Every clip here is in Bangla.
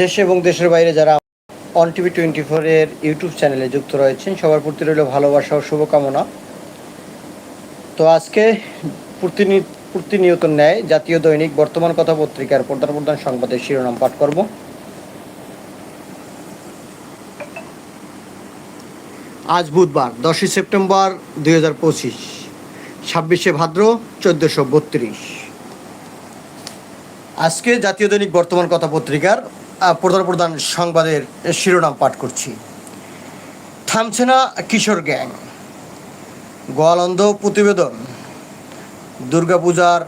দেশ এবং দেশের বাইরে যারা অন টিভি টোয়েন্টি ফোরের ইউটিউব চ্যানেলে যুক্ত রয়েছেন, সবার প্রতি রইল ভালোবাসা ও শুভকামনা। তো আজকে প্রতিনিয়ত ন্যায়, জাতীয় দৈনিক বর্তমান কথা পত্রিকার প্রধান প্রধান সংবাদের শিরোনাম পাঠ করব। আজ বুধবার, দশই সেপ্টেম্বর দুই হাজার পঁচিশ, ছাব্বিশে ভাদ্র চোদ্দোশো বত্রিশ। আজকে জাতীয় দৈনিক বর্তমান কথা পত্রিকার প্রধান প্রধান সংবাদের শিরোনাম পাঠ করছি। থামছে না কিশোর গ্যাং। গোয়ালন্দ প্রতিবেদন। দুর্গাপূজার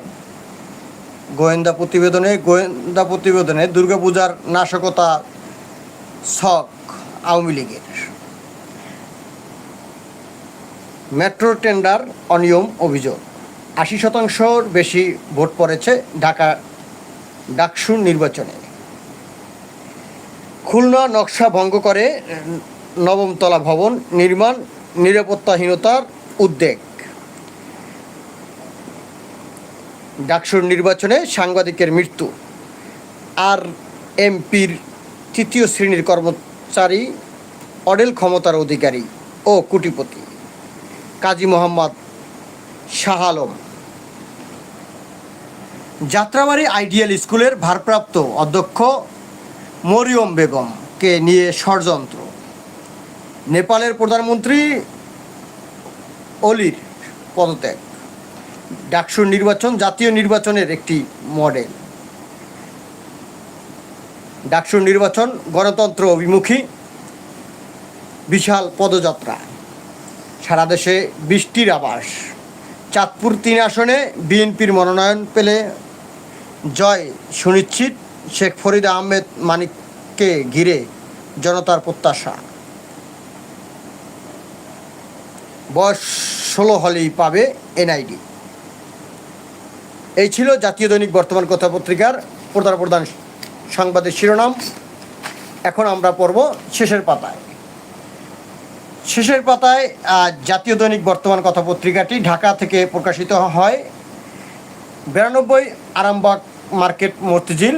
গোয়েন্দা প্রতিবেদনে গোয়েন্দা প্রতিবেদনে দুর্গাপূজার নাশকতা ছক আওয়ামী লীগের। মেট্রো টেন্ডার অনিয়ম অভিযোগ। আশি শতাংশর বেশি ভোট পড়েছে ঢাকা ডাকসুর নির্বাচনে। খুলনা নকশা ভঙ্গ করে নবমতলা ভবন নির্মাণ, নিরাপত্তাহীনতার উদ্বেগ। ডাকসুর নির্বাচনে সাংবাদিকের মৃত্যু। আর এমপির তৃতীয় শ্রেণির কর্মচারী অডেল ক্ষমতার অধিকারী ও কুটিপতি কাজী মোহাম্মদ শাহ আলম যাত্রাবাড়ি আইডিয়াল স্কুলের ভারপ্রাপ্ত অধ্যক্ষ মরিয়ম বেগমকে নিয়ে ষড়যন্ত্র। নেপালের প্রধানমন্ত্রী অলির পদত্যাগ। ডাকসুর নির্বাচন, জাতীয় নির্বাচনের একটি মডেল। ডাকসুর নির্বাচন, গণতন্ত্র অভিমুখী, বিশাল পদযাত্রা। সারা দেশে বৃষ্টির আবাস চাঁদপুর তিন আসনে বিএনপির মনোনয়ন পেলে জয় সুনিশ্চিত। শেখ ফরিদ আহমেদ মানিককে ঘিরে জনতার প্রত্যাশা। বয়স ষোলো হলেই পাবে এনআইডি। এই ছিল জাতীয় দৈনিক বর্তমান কথা পত্রিকার প্রধান প্রধান সংবাদের শিরোনাম। এখন আমরা পড়ব শেষের পাতায়। শেষের পাতায় জাতীয় দৈনিক বর্তমান কথা পত্রিকাটি ঢাকা থেকে প্রকাশিত হয়। বিরানব্বই আরামবাগ মার্কেট মর্তিঝিল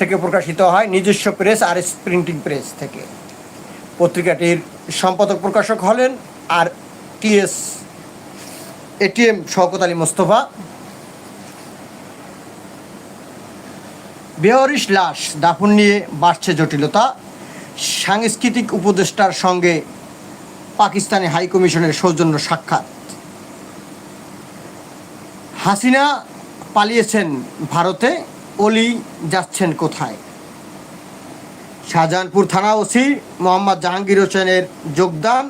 থেকে প্রকাশিত হয় নিজস্ব প্রেস আর প্রিন্টিং প্রেস থেকে। পত্রিকাটির সম্পাদক প্রকাশক হলেন আর টিএস এটিএম শওকত আলী মোস্তফা। বেহরিশ লাশ দাফন নিয়ে বাড়ছে জটিলতা। সাংস্কৃতিক উপদেষ্টার সঙ্গে পাকিস্তানি হাইকমিশনের সৌজন্য সাক্ষাৎ। হাসিনা পালিয়েছেন ভারতে। অলি যাচ্ছেন কোথায়? শাহজাহানপুর থানা ওসি মোহাম্মদ জাহাঙ্গীর হোসেনের যোগদান,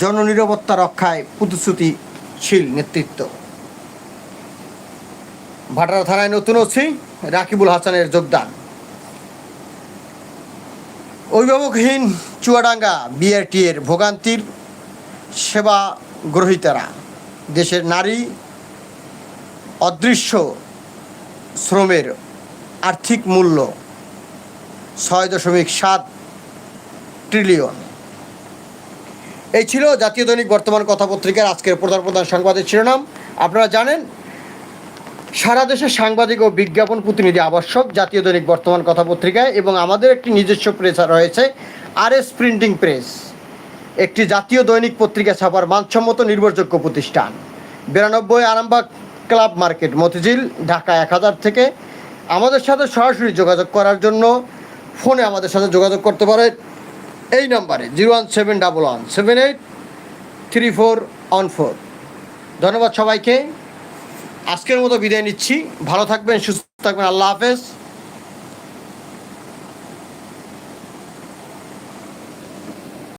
জননিরাপত্তা রক্ষায় প্রতিশ্রুতিশীল নেতৃত্ব। ভাটারা থানায় নতুন ওসি রাকিবুল হাসানের যোগদান। অভিভাবকহীন চুয়াডাঙ্গা বিআরটি এর ভোগান্তির সেবা গ্রহীতারা দেশের নারী অদৃশ্য শ্রমের আর্থিক মূল্য ছয় দশমিক সাত ট্রিলিয়ন। এই ছিল জাতীয় দৈনিক বর্তমান কথা পত্রিকার আজকের প্রধান প্রধান সংবাদের শিরোনাম। আপনারা জানেন, সারা দেশে সাংবাদিক ও বিজ্ঞাপন প্রতিনিধি আবশ্যক জাতীয় দৈনিক বর্তমান কথা পত্রিকায় এবং আমাদের একটি নিজস্ব প্রেস রয়েছে আর এস প্রিন্টিং প্রেস একটি জাতীয় দৈনিক পত্রিকা ছাপার মানসম্মত নির্ভরযোগ্য প্রতিষ্ঠান। বিরানব্বই আরামবাগ ক্লাব মার্কেট মতিঝিল, ঢাকা এক হাজার থেকে। আমাদের সাথে সরাসরি যোগাযোগ করার জন্য ফোনে আমাদের সাথে যোগাযোগ করতে পারে এই নাম্বারে zero one seven double one, seven eight three four one four. ধন্যবাদ সবাইকে। আজকের মতো বিদায় নিচ্ছি। ভালো থাকবেন, সুস্থ থাকবেন। আল্লাহ হাফেজ।